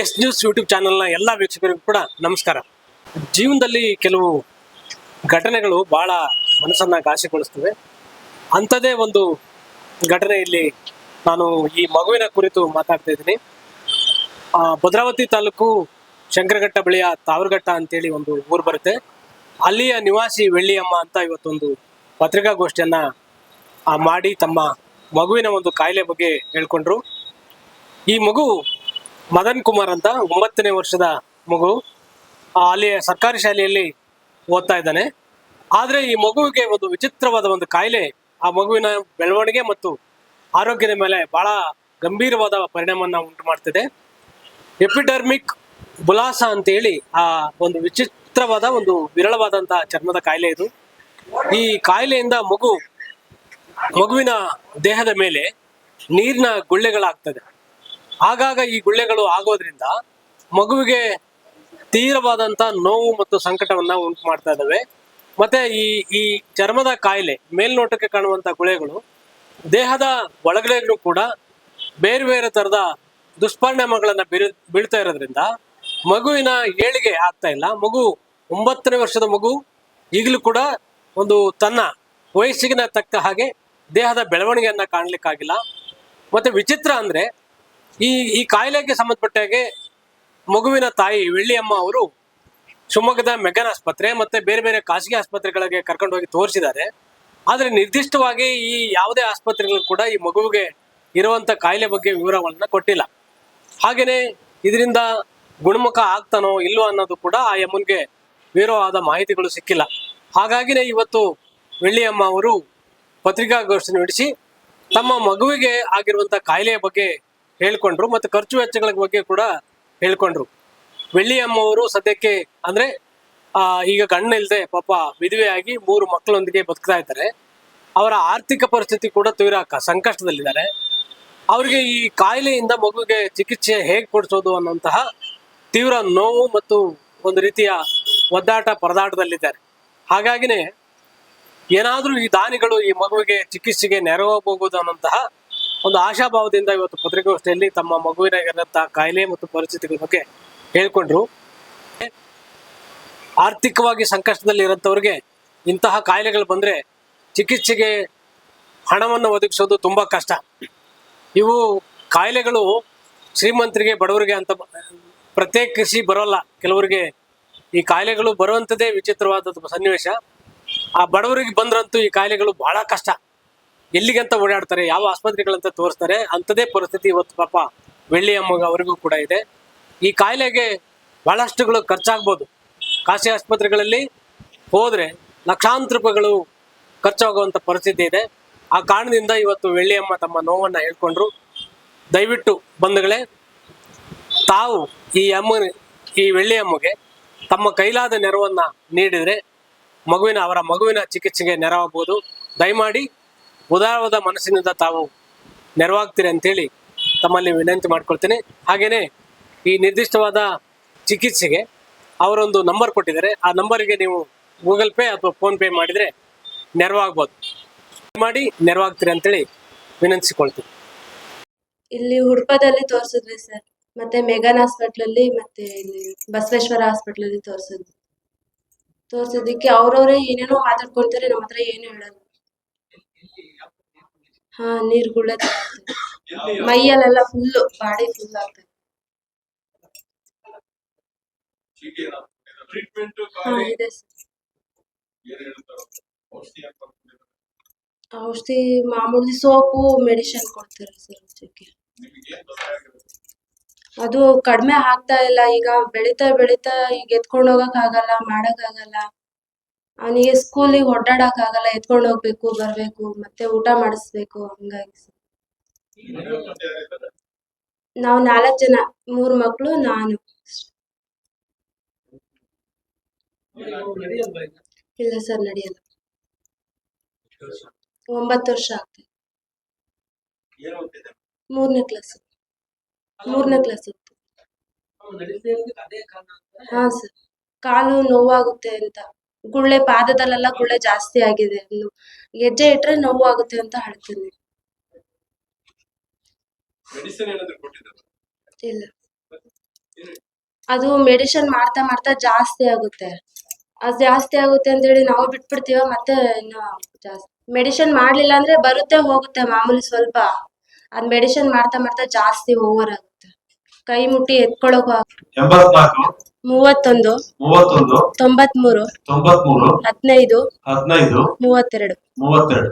S news YouTube ಚಾನೆಲ್ನ ಎಲ್ಲ ವೀಕ್ಷಕರಿಗೂ ಕೂಡ ನಮಸ್ಕಾರ. ಜೀವನದಲ್ಲಿ ಕೆಲವು ಘಟನೆಗಳು ಬಹಳ ಮನಸ್ಸನ್ನ ಘಾಸಿಗೊಳಿಸ್ತವೆ ಅಂಥದೇ ಒಂದು ಘಟನೆ ಇಲ್ಲಿ ನಾನು ಈ ಮಗುವಿನ ಕುರಿತು ಮಾತಾಡ್ತಾ ಇದ್ದೀನಿ. ಭದ್ರಾವತಿ ತಾಲೂಕು ಶಂಕರಘಟ್ಟ ಬಳಿಯ ತಾವರಘಟ್ಟ ಅಂತೇಳಿ ಒಂದು ಊರು ಬರುತ್ತೆ. ಅಲ್ಲಿಯ ನಿವಾಸಿ ವೆಳ್ಳಿಯಮ್ಮ ಅಂತ ಇವತ್ತೊಂದು ಪತ್ರಿಕಾಗೋಷ್ಠಿಯನ್ನ ಮಾಡಿ ತಮ್ಮ ಮಗುವಿನ ಒಂದು ಕಾಯಿಲೆ ಬಗ್ಗೆ ಹೇಳ್ಕೊಂಡ್ರು. ಈ ಮಗು ಮದನ್ ಕುಮಾರ್ ಅಂತ ಒಂಬತ್ತನೇ ವರ್ಷದ ಮಗು ಅಲ್ಲಿ ಸರ್ಕಾರಿ ಶಾಲೆಯಲ್ಲಿ ಓದ್ತಾ ಇದ್ದಾನೆ. ಆದರೆ ಈ ಮಗುವಿಗೆ ಒಂದು ವಿಚಿತ್ರವಾದ ಒಂದು ಕಾಯಿಲೆ, ಆ ಮಗುವಿನ ಬೆಳವಣಿಗೆ ಮತ್ತು ಆರೋಗ್ಯದ ಮೇಲೆ ಬಹಳ ಗಂಭೀರವಾದ ಪರಿಣಾಮವನ್ನು ಉಂಟು ಮಾಡ್ತಿದೆ ಎಪಿಡರ್ಮಿಕ್ ಬುಲಾಸ ಅಂತೇಳಿ ಆ ಒಂದು ವಿಚಿತ್ರವಾದ ಒಂದು ವಿರಳವಾದಂತಹ ಚರ್ಮದ ಕಾಯಿಲೆ ಇದು. ಈ ಕಾಯಿಲೆಯಿಂದ ಮಗು ಮಗುವಿನ ದೇಹದ ಮೇಲೆ ನೀರಿನ ಗುಳ್ಳೆಗಳಾಗ್ತದೆ. ಆಗಾಗ ಈ ಗುಳ್ಳೆಗಳು ಆಗೋದ್ರಿಂದ ಮಗುವಿಗೆ ತೀವ್ರವಾದಂತ ನೋವು ಮತ್ತು ಸಂಕಟವನ್ನ ಉಂಟು ಮಾಡ್ತಾ ಇದ್ದಾವೆ. ಮತ್ತೆ ಈ ಈ ಚರ್ಮದ ಕಾಯಿಲೆ, ಮೇಲ್ನೋಟಕ್ಕೆ ಕಾಣುವಂತ ಗುಳೆಗಳು ದೇಹದ ಒಳಗಡೆಗೂ ಕೂಡ ಬೇರೆ ಬೇರೆ ತರದ ದುಷ್ಪರಿಣಾಮಗಳನ್ನ ಬೀರ್ ಬೀಳ್ತಾ ಇರೋದ್ರಿಂದ ಮಗುವಿನ ಏಳಿಗೆ ಆಗ್ತಾ ಇಲ್ಲ. ಮಗು ಒಂಬತ್ತನೇ ವರ್ಷದ ಮಗು, ಈಗಲೂ ಕೂಡ ಒಂದು ತನ್ನ ವಯಸ್ಸಿಗಿನ ತಕ್ಕ ಹಾಗೆ ದೇಹದ ಬೆಳವಣಿಗೆಯನ್ನ ಕಾಣ್ಲಿಕ್ಕಾಗಿಲ್ಲ. ಮತ್ತೆ ವಿಚಿತ್ರ ಅಂದ್ರೆ ಈ ಈ ಕಾಯಿಲೆಗೆ ಸಂಬಂಧಪಟ್ಟ ಹಾಗೆ ಮಗುವಿನ ತಾಯಿ ವೆಳ್ಳಿಯಮ್ಮ ಅವರು ಶಿವಮೊಗ್ಗದ ಮೆಗನ್ ಆಸ್ಪತ್ರೆ ಮತ್ತೆ ಬೇರೆ ಬೇರೆ ಖಾಸಗಿ ಆಸ್ಪತ್ರೆಗಳಿಗೆ ಕರ್ಕೊಂಡು ಹೋಗಿ ತೋರಿಸಿದ್ದಾರೆ. ಆದರೆ ನಿರ್ದಿಷ್ಟವಾಗಿ ಈ ಯಾವುದೇ ಆಸ್ಪತ್ರೆಗಳು ಕೂಡ ಈ ಮಗುವಿಗೆ ಇರುವಂತ ಕಾಯಿಲೆ ಬಗ್ಗೆ ವಿವರವನ್ನ ಕೊಟ್ಟಿಲ್ಲ. ಹಾಗೇನೆ ಇದರಿಂದ ಗುಣಮುಖ ಆಗ್ತಾನೋ ಇಲ್ಲೋ ಅನ್ನೋದು ಕೂಡ ಆ ಯಮ್ಮನ್ಗೆ ವಿವರವಾದ ಮಾಹಿತಿಗಳು ಸಿಕ್ಕಿಲ್ಲ. ಹಾಗಾಗಿನೇ ಇವತ್ತು ವೆಳ್ಳಿಯಮ್ಮ ಅವರು ಪತ್ರಿಕಾಗೋಷ್ಠಿ ನಡೆಸಿ ತಮ್ಮ ಮಗುವಿಗೆ ಆಗಿರುವಂತ ಕಾಯಿಲೆಯ ಬಗ್ಗೆ ಹೇಳ್ಕೊಂಡ್ರು ಮತ್ತೆ ಖರ್ಚು ವೆಚ್ಚಗಳ ಬಗ್ಗೆ ಕೂಡ ಹೇಳ್ಕೊಂಡ್ರು. ಬೆಳ್ಳಿಯಮ್ಮ ಅವರು ಸದ್ಯಕ್ಕೆ ಅಂದ್ರೆ ಈಗ ಗಂಡ ಇಲ್ಲದೆ ಪಾಪ ವಿಧವೆಯಾಗಿ ಮೂರು ಮಕ್ಕಳೊಂದಿಗೆ ಬದುಕ್ತಾ ಇದ್ದಾರೆ. ಅವರ ಆರ್ಥಿಕ ಪರಿಸ್ಥಿತಿ ಕೂಡ ತೀವ್ರ ಸಂಕಷ್ಟದಲ್ಲಿದ್ದಾರೆ. ಅವರಿಗೆ ಈ ಕಾಯಿಲೆಯಿಂದ ಮಗುವಿಗೆ ಚಿಕಿತ್ಸೆ ಹೇಗೆ ಕೊಡಿಸೋದು ಅನ್ನುವಂತಹ ತೀವ್ರ ನೋವು ಮತ್ತು ಒಂದು ರೀತಿಯ ಒದ್ದಾಟ ಪರದಾಟದಲ್ಲಿದ್ದಾರೆ. ಹಾಗಾಗಿನೇ ಏನಾದರೂ ಈ ದಾನಿಗಳು ಈ ಮಗುವಿಗೆ ಚಿಕಿತ್ಸೆಗೆ ನೆರವಾಗಬಹುದು ಅನ್ನೋಂತಹ ಒಂದು ಆಶಾಭಾವದಿಂದ ಇವತ್ತು ಪತ್ರಿಕಾಗೋಷ್ಠಿಯಲ್ಲಿ ತಮ್ಮ ಮಗುವಿನ ಕಾಯಿಲೆ ಮತ್ತು ಪರಿಸ್ಥಿತಿಗಳ ಬಗ್ಗೆ ಹೇಳ್ಕೊಂಡ್ರು. ಆರ್ಥಿಕವಾಗಿ ಸಂಕಷ್ಟದಲ್ಲಿ ಇರೋಂಥವ್ರಿಗೆ ಇಂತಹ ಕಾಯಿಲೆಗಳು ಬಂದ್ರೆ ಚಿಕಿತ್ಸೆಗೆ ಹಣವನ್ನು ಒದಗಿಸೋದು ತುಂಬಾ ಕಷ್ಟ. ಇವು ಕಾಯಿಲೆಗಳು ಶ್ರೀಮಂತರಿಗೆ, ಬಡವರಿಗೆ ಅಂತ ಪ್ರತ್ಯೇಕಿಸಿ ಬರೋಲ್ಲ. ಕೆಲವರಿಗೆ ಈ ಕಾಯಿಲೆಗಳು ಬರುವಂತದೇ ವಿಚಿತ್ರವಾದ ಸನ್ನಿವೇಶ. ಆ ಬಡವರಿಗೆ ಬಂದ್ರಂತೂ ಈ ಕಾಯಿಲೆಗಳು ಬಹಳ ಕಷ್ಟ. ಎಲ್ಲಿಗಂತ ಓಡಾಡ್ತಾರೆ, ಯಾವ ಆಸ್ಪತ್ರೆಗಳಂತ ತೋರಿಸ್ತಾರೆ ಅಂಥದೇ ಪರಿಸ್ಥಿತಿ ಇವತ್ತು ಪಾಪ ಬೆಳ್ಳಿ ಅಮ್ಮಗ ಅವರಿಗೂ ಕೂಡ ಇದೆ. ಈ ಕಾಯಿಲೆಗೆ ಬಹಳಷ್ಟುಗಳು ಖರ್ಚಾಗ್ಬೋದು. ಖಾಸಗಿ ಆಸ್ಪತ್ರೆಗಳಲ್ಲಿ ಹೋದರೆ ಲಕ್ಷಾಂತರ ರೂಪಾಯಿಗಳು ಖರ್ಚಾಗುವಂಥ ಪರಿಸ್ಥಿತಿ ಇದೆ. ಆ ಕಾರಣದಿಂದ ಇವತ್ತು ವೆಳ್ಳಿಯಮ್ಮ ತಮ್ಮ ನೋವನ್ನು ಹೇಳ್ಕೊಂಡ್ರು. ದಯವಿಟ್ಟು ಬಂಧುಗಳೇ, ತಾವು ಈ ಅಮ್ಮ, ಈ ವೆಳ್ಳಿಯಮ್ಮಗೆ ತಮ್ಮ ಕೈಲಾದ ನೆರವನ್ನು ನೀಡಿದರೆ ಮಗುವಿನ, ಅವರ ಮಗುವಿನ ಚಿಕಿತ್ಸೆಗೆ ನೆರವಾಗಬಹುದು ದಯಮಾಡಿ ಉದಾರವಾದ ಮನಸ್ಸಿನಿಂದ ತಾವು ನೆರವಾಗ್ತೀರಿ ಅಂತೇಳಿ ತಮ್ಮಲ್ಲಿ ವಿನಂತಿ ಮಾಡ್ಕೊಳ್ತೇನೆ. ಹಾಗೇನೆ ಈ ನಿರ್ದಿಷ್ಟವಾದ ಚಿಕಿತ್ಸೆಗೆ ಅವರೊಂದು ನಂಬರ್ ಕೊಟ್ಟಿದ್ದಾರೆ. ಆ ನಂಬರಿಗೆ ನೀವು ಗೂಗಲ್ ಪೇ ಅಥವಾ ಫೋನ್ ಪೇ ಮಾಡಿದರೆ ನೆರವಾಗ್ಬೋದು. ಮಾಡಿ ನೆರವಾಗ್ತೀರಿ ಅಂತೇಳಿ ವಿನಂತಿಸಿಕೊಳ್ತೀನಿ. ಇಲ್ಲಿ ಹುಡುಪದಲ್ಲಿ ತೋರಿಸಿದ್ರಿ ಸರ್. ಮತ್ತೆ ಮೆಗನ್ ಹಾಸ್ಪಿಟ್ಲಲ್ಲಿ ಮತ್ತೆ ಇಲ್ಲಿ ಬಸವೇಶ್ವರ ಹಾಸ್ಪಿಟ್ಲಲ್ಲಿ ತೋರಿಸಿದ್ವಿ. ತೋರಿಸಿದ್ದಕ್ಕೆ ಅವ್ರವ್ರೇ ಏನೇನೋ ಮಾತಾಡ್ಕೊಳ್ತಾರೆ, ನಮ್ಮ ಹತ್ರ ಏನು ಹೇಳಲ್ಲ ಹಾ ನೀರ್ಗುಳ್ಳೆ ಮೈಯಲ್ಲೆಲ್ಲ ಫುಲ್ ಬಾಡಿ ಫುಲ್ ಆಗ್ತದೆ ಔಷಧಿ ಮಾಮೂಲಿ ಸೋಪು ಮೆಡಿಸಿನ್ ಕೊಡ್ತಾರೆ ಸರ್ ಅದು ಕಡಿಮೆ ಆಗ್ತಾ ಇಲ್ಲ. ಈಗ ಬೆಳಿತಾ ಬೆಳಿತಾ ಈಗ ಎತ್ಕೊಂಡು ಹೋಗಕ್ ಆಗಲ್ಲ, ಮಾಡಕ್ ಆಗಲ್ಲ. ಅವನಿಗೆ ಸ್ಕೂಲಿಗೆ ಒಡ್ಡಾಡಕ್ ಆಗಲ್ಲ ಎತ್ಕೊಂಡು ಹೋಗ್ಬೇಕು ಬರ್ಬೇಕು ಮತ್ತೆ ಊಟ ಮಾಡಿಸ್ಬೇಕು ಹಂಗಾಗಿ. ನಾವು ನಾಲ್ಕು ಜನ ಮೂರ್ ಮಕ್ಳು ನಾನು. ಇಲ್ಲ ಸರ್ ನಡೆಯಲ್ಲ. ಒಂಬತ್ತು ವರ್ಷ ಆಗ್ತದೆ ಮೂರನೇ ಕ್ಲಾಸ್ ಮೂರನೇ ಕ್ಲಾಸ್ ಹಾ ಸರ್. ಕಾಲು ನೋವಾಗುತ್ತೆ ಅಂತ. ಗುಳ್ಳೆ ಪಾದದಲ್ಲೆಲ್ಲ ಗುಳ್ಳೆ ಜಾಸ್ತಿ ಆಗಿದೆ. ಇನ್ನು ಹೆಜ್ಜೆ ಇಟ್ರೆ ನೋವು ಆಗುತ್ತೆ ಅಂತ ಹೇಳ್ತೀನಿ. ಮೆಡಿಸಿನ್ ಏನಾದ್ರು ಕೊಟ್ಟಿದ್ದಾರೆ ಇಲ್ಲ. ಅದು ಮೆಡಿಸಿನ್ ಮಾಡ್ತಾ ಮಾಡ್ತಾ ಜಾಸ್ತಿ ಆಗುತ್ತೆ. ಅದು ಜಾಸ್ತಿ ಆಗುತ್ತೆ ಅಂತ ಹೇಳಿ ನಾವು ಬಿಟ್ಬಿಡ್ತೀವ ಮತ್ತೆ ಇನ್ನು ಜಾಸ್ತಿ. ಮೆಡಿಸಿನ್ ಮಾಡ್ಲಿಲ್ಲ ಅಂದ್ರೆ ಬರುತ್ತೆ ಹೋಗುತ್ತೆ ಮಾಮೂಲಿ ಸ್ವಲ್ಪ. ಅದ್ ಮೆಡಿಸಿನ್ ಮಾಡ್ತಾ ಮಾಡ್ತಾ ಜಾಸ್ತಿ ಓವರ್ ಆಗುತ್ತೆ. ಕೈ ಮುಟ್ಟಿ ಎತ್ಕೊಳ್ಳೋಕು ಆಗುತ್ತೆ ಎಂಬತ್ನಾಲ್ಕು. ಮೂವತ್ತೊಂದು ಮೂವತ್ತೊಂದು ತೊಂಬತ್ಮೂರು ತೊಂಬತ್ಮೂರು ಹದಿನೈದು ಹದಿನೈದು ಮೂವತ್ತೆರಡು. ಮೂವತ್ತೆರಡು.